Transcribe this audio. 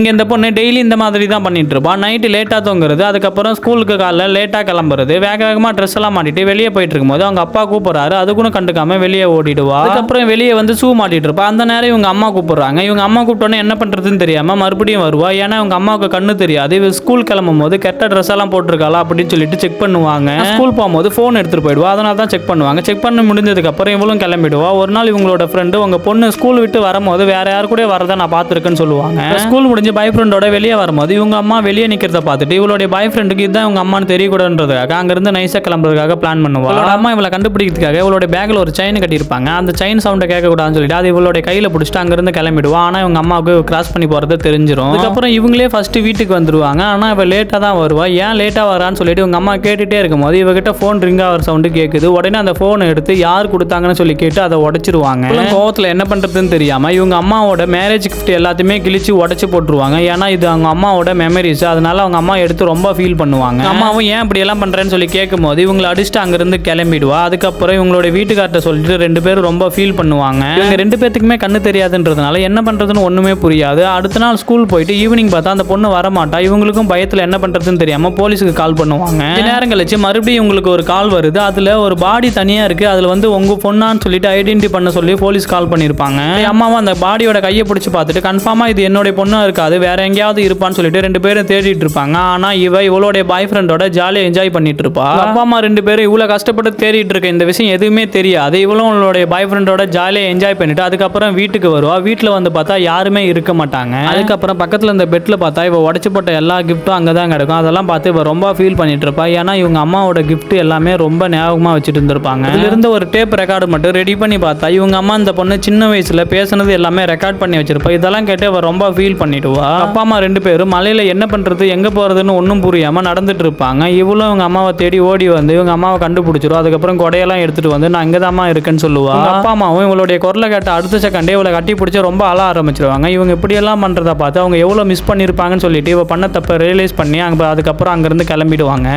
இங்கே இந்த பொண்ணு டெய்லி இந்த மாதிரி தான் பண்ணிட்டு இருப்பா. நைட்டு லேட்டாக தூங்குறது அதுக்கப்புறம் ஸ்கூலுக்கு காலைல லேட்டாக கிளம்புறது வேக வேகமாக ட்ரெஸ் எல்லாம் மாட்டிட்டு வெளியே போயிட்டு இருக்கும்போது அவங்க அப்பா கூப்பிட்றாரு அதுக்குன்னு கண்டுக்காம வெளியே ஓடிடுவா. அதுக்கப்புறம் வெளியே வந்து ஷூ மாட்டிட்டு இருப்பா. அந்த நேரம் இவங்க அம்மா கூப்பிடுறாங்க. இவங்க அம்மா கூப்பிட்டோன்னே என்ன பண்ணுறதுன்னு தெரியாம மறுபடியும் வருவா. ஏன்னா இவங்க அம்மாவுக்கு கண்ணு தெரியாது. இவ ஸ்கூல் கிளம்பும் போது கெட்ட ட்ரெஸ் எல்லாம் போட்டிருக்காளா அப்படின்னு சொல்லிட்டு செக் பண்ணுவாங்க. ஸ்கூல் போகும்போது ஃபோன் எடுத்துட்டு போயிடுவா. அதனால தான் செக் பண்ணுவாங்க. செக் பண்ணி முடிஞ்சதுக்கப்புறம் இவளும் கிளம்பிடுவா. ஒரு நாள் இவங்களோட ஃப்ரெண்டு உங்க பொண்ணு ஸ்கூல் விட்டு வரும்போது வேற யாரு கூட வரதை நான் பார்த்துருக்கேன்னு சொல்லுவாங்க. ஸ்கூல் முடிஞ்சு பாய் ஃப்ரெண்டோட வெளியே வரும்போது இவங்க அம்மா வெளியே நிக்கிறத பார்த்துட்டு இவளுடைய பாய் ஃப்ரெண்டுக்கு இதுதான் இவங்க அம்மான்னு தெரியக்கூடாதுன்றதுக்காக அங்கிருந்து நைஸாக கிளம்புறதுக்காக பிளான் பண்ணுவா. இவளோட அம்மா இவளை கண்டுபிடிக்கிறதுக்காக இவளுடைய பேக்ல ஒரு செயின் கட்டியிருப்பாங்க. அந்த செயின் சவுண்டை கேட்கக்கூடாதுன்னு சொல்லிட்டு அது இவளுடைய கையில பிடிச்சிட்டு அங்கிருந்து கிளம்பிடுவா. ஆனா இவங்க அம்மாவுக்கு கிராஸ் பண்ணி போறது தெரிஞ்சிரும். அதுக்கப்புறம் இவங்களே ஃபர்ஸ்ட் வீட்டுக்கு வந்துருவாங்க. ஆனா இவ லேட்டாக தான் வருவா. ஏன் லேட்டாக வரான்னு சொல்லிட்டு இவங்க அம்மா கேட்டுட்டே இருக்கும்போது இவகிட்ட ஃபோன் ரிங் ஆகிற சவுண்டு கேட்குது உடனே அந்த ஃபோனை எடுத்து யார் கொடுத்தாங்கன்னு சொல்லி கேட்டு அதை உடைச்சிருவாங்க. கோவத்தில் என்ன பண்றதுன்னு தெரியாம இவங்க அம்மாவோட மேரேஜ் கிஃப்ட் எல்லாத்தையுமே கிழிச்சு உடைச்சு போட்டுருவாங்க. ஏன்னா இது அவங்க அம்மாவோட மெமரிஸ் அதனால அவங்க அம்மா எடுத்து ரொம்ப ஃபீல் பண்ணுவாங்க. அம்மாவும் ஏன் இப்படி எல்லாம் பண்றேன்னு சொல்லி கேட்கும்போது இவங்களை அடிச்சுட்டு அங்கிருந்து கிளம்பிடுவா. அதுக்கப்புறம் இவங்களோட வீட்டுக்கார்ட்ட சொல்லிட்டு ரெண்டு பேரும் ரொம்ப ஃபீல் பண்ணுவாங்க. இவங்க ரெண்டு பேத்துக்குமே கண்ணு தெரியாதுன்றதுனால என்ன பண்றதுன்னு ஒண்ணுமே புரியாது. அடுத்த நாள் ஸ்கூல் போயிட்டு ஈவினிங் பார்த்தா அந்த பொண்ணு வர மாட்டா இவங்களுக்கும் பயத்துல என்ன பண்றதுன்னு தெரியாம போலீஸுக்கு கால் பண்ணுவாங்க. நேரம் கழிச்சு மறுபடியும் இவங்களுக்கு ஒரு கால் வருது. அதுல ஒரு பாடி தனியா இருக்கு. அதுல வந்து உங்க பொண்ணான்னு சொல்லிட்டு ஐடென்டி பண்ண சொல்லி போலீஸ் கால் பண்ணிருப்பாங்க. அம்மாவும் அந்த பாடியோட கையை பிடிச்சி பார்த்துட்டு கன்ஃபார்மா இது என்னுடைய பொண்ணா இருக்காது. வேற எங்கேயாவது இருப்பான்னு சொல்லிட்டு ரெண்டு பேரும் தேடிட்டு இருப்பாங்க. ஆனா இவ இவளுடைய பாய் ஃப்ரெண்டோட ஜாலியா என்ஜாய் பண்ணிட்டு இருப்பா. அப்பா அம்மா ரெண்டு பேரும் இவ்வளவு கஷ்டப்பட்டு தேடிட்டு இருக்க இந்த விஷயம் எதுவுமே தெரியாது. இவளும் அவளுடைய பாய் ஃப்ரெண்டோட ஜாலியா என்ஜாய் பண்ணிட்டு அதுக்கப்புறம் வீட்டுக்கு வருவா. வீட்டுல வந்து பார்த்தா யாருமே இருக்க மாட்டாங்க. அதுக்கப்புறம் பக்கத்துல இந்த பெட்ல பார்த்தா இவ உடச்சு போட்ட எல்லா கிஃப்ட்டும் அங்கே தான் கிடக்கும். அதெல்லாம் பார்த்து இவ ரொம்ப ஃபீல் பண்ணிட்டு இருப்பா. ஏன்னா இவங்க அம்மாவோட gift எல்லாமே ரொம்ப ஞாபகமா வச்சுட்டு இருந்திருப்பாங்க. இருந்து ஒரு டேப் ரெக்கார்டு மட்டும் ரெடி பண்ணி பார்த்தா இவங்க அம்மா இந்த பொண்ணு சின்ன வயசுல பேசுனது எல்லாமே ரெக்கார்ட் பண்ணி வச்சிருப்பா. இதெல்லாம் கேட்டு அவ ரொம்ப ஃபீல் பண்ணிடுவா அப்பா அம்மா ரெண்டு பேரும் மலையில என்ன பண்றது எங்க போறதுன்னு ஒன்றும் புரியாம நடந்துட்டு இருப்பாங்க. இவளும் இவங்க அம்மாவை தேடி ஓடி வந்து இவங்க அம்மாவை கண்டுபிடிச்சிரும். அதுக்கப்புறம் கொடையெல்லாம் எடுத்துட்டு வந்து நான் இங்கே இருக்கேன்னு சொல்லுவா. அப்பா அம்மாவும் இவளுடைய குரலை கேட்ட அடுத்த செகண்டே இவளை கட்டி பிடிச்சி ரொம்ப அழ ஆரம்பிச்சிருவாங்க. இவங்க இப்படியெல்லாம் பண்றத பார்த்து அவங்க எவ்வளோ மிஸ் பண்ணியிருப்பாங்கன்னு சொல்லிட்டு இவ பண்ண தப்ப ரியலைஸ் பண்ணி அங்க அதுக்கப்புறம் அங்கேருந்து கிளம்பிடுவாங்க.